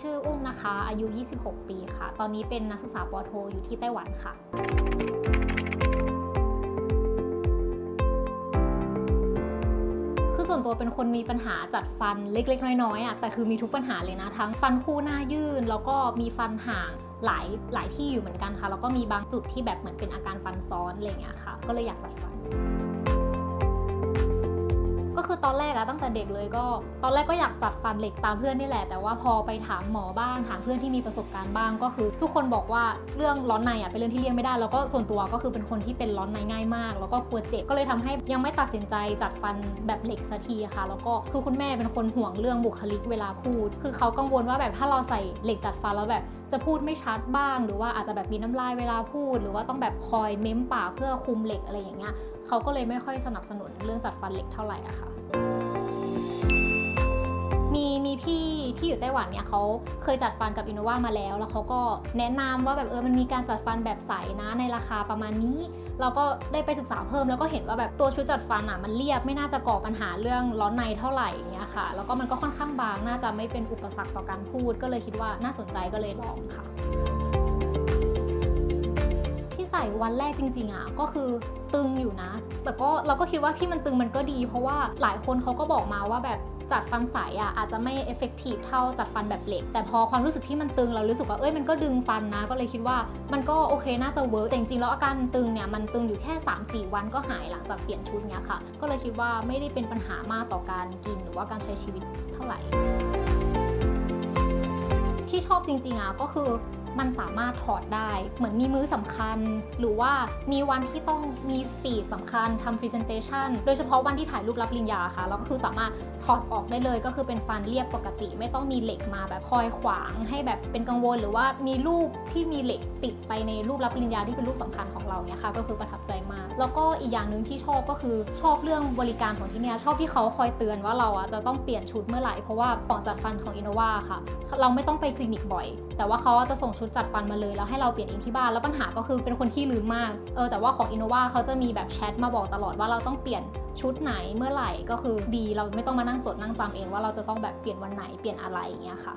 ชื่ออุ้มนะคะ อายุ 26 ปีค่ะ ตอนนี้เป็นนักศึกษาปโท อยู่ที่ไต้หวันค่ะ คือส่วนตัวเป็นคนมีปัญหาจัดฟันเล็ก ๆ น้อยๆอะแต่คือมีทุกปัญหาเลยนะ ทั้งฟันคู่หน้ายื่น แล้วก็มีฟันห่างหลายหลายที่อยู่เหมือนกันค่ะ แล้วก็มีบางจุดที่แบบเหมือนเป็นอาการฟันซ้อนอะไรอย่างเงี้ยค่ะ ก็เลยอยากจัดฟัน อตอนแรกอะตั้งแต่เด็กเลยก็ ตอนแรกก็อยากจัดฟันเหล็กตามเพื่อนนี่แหละ แต่ว่าพอไปถามหมอบ้างถามเพื่อนที่มีประสบการณ์บ้างก็คือ ทุกคนบอกว่าเรื่องร้อนในอะเป็นเรื่องที่เลี่ยงไม่ได้ แล้วก็ส่วนตัวก็คือเป็นคนที่เป็นร้อนในง่ายมาก แล้วก็กลัวเจ็บก็เลยทำให้ยังไม่ตัดสินใจจัดฟันแบบเหล็กสักทีค่ะ แล้วก็คือคุณแม่เป็นคนห่วงเรื่องบุคลิกเวลาพูด คือเขากังวลว่าแบบถ้าเราใส่เหล็กจัดฟันแล้วแบบจะพูดไม่ชัดบ้าง หรือว่าอาจจะแบบมีน้ำลายเวลาพูด หรือว่าต้องแบบคอยเม้มปากเพื่อคุมเหล็กอะไรอย่างเงี้ยเขาก็เลยไม่ค่อยสนับสนุนเรื่องจัดฟันเหล็กเท่าไหร่อะค่ะ มีมีพี่ที่อยู่ไต้หวันเนี่ยเขาเคยจัดฟันกับอินโนวามาแล้ว แล้วเขาก็แนะนำว่าแบบเออมันมีการจัดฟันแบบใสนะในราคาประมาณนี้ เราก็ได้ไปศึกษาเพิ่มแล้วก็เห็นว่าแบบตัวชุดจัดฟันอะมันเรียบไม่น่าจะก่อปัญหาเรื่องร้อนในเท่าไหร่อย่างเงี้ยค่ะ แล้วก็มันก็ค่อนข้างบางน่าจะไม่เป็นอุปสรรคต่อการพูด ก็เลยคิดว่าน่าสนใจก็เลยลองค่ะที่ใส่วันแรกจริงๆอะก็คือตึงอยู่นะ แต่ก็เราก็คิดว่าที่มันตึงมันก็ดี เพราะว่าหลายคนเขาก็บอกมาว่าแบบ จัดฟันใสอะอาจจะไม่เอฟเฟกตีฟเท่าจัดฟันแบบเหล็ก แต่พอความรู้สึกที่มันตึงเรารู้สึกว่าเอ้ยมันก็ดึงฟันนะ ก็เลยคิดว่ามันก็โอเคน่าจะเวิร์กแต่จริงๆแล้วอาการตึงเนี่ยมันตึงอยู่แค่ 3-4 วันก็หายหลังจากเปลี่ยนชุดเนี้ยค่ะ ก็เลยคิดว่าไม่ได้เป็นปัญหามากต่อการกินหรือว่าการใช้ชีวิตเท่าไหร่ที่ชอบจริงๆอะก็คือ มันสามารถถอดได้ เหมือนมีมื้อสำคัญ หรือว่ามีวันที่ต้องมีสปีดสำคัญทำ presentation โดยเฉพาะวันที่ถ่ายรูปรับปริญญาค่ะเราก็คือสามารถถอดออกได้เลยก็คือเป็นฟันเรียบปกติ ไม่ต้องมีเหล็กมาแบบคอยขวางให้แบบเป็นกังวล หรือว่ามีรูปที่มีเหล็กติดไปในรูปรับปริญญาที่เป็นรูปสำคัญของเราเนี่ยค่ะก็คือประทับใจมาก แล้วก็อีกอย่างหนึ่งที่ชอบก็คือชอบเรื่องบริการของที่เนี่ยชอบที่เขาคอยเตือนว่าเราอะจะต้องเปลี่ยนชุดเมื่อไหร่เพราะว่าของจัดฟันของอินโนวาค่ะ เราไม่ต้องไปคลินิกบ่อย แต่ว่าเขาจะส่งชุดจัดฟันมาเลยแล้วให้เราเปลี่ยนเองที่บ้านแล้วปัญหาก็คือเป็นคนขี้ลืมมากเออแต่ว่าของอินโนวาเขาจะมีแบบแชทมาบอกตลอดว่าเราต้องเปลี่ยนชุดไหนเมื่อไหร่ก็คือดีเราไม่ต้องมานั่งจดนั่งจำเองว่าเราจะต้องแบบเปลี่ยนวันไหนเปลี่ยนอะไรอย่างเงี้ยค่ะ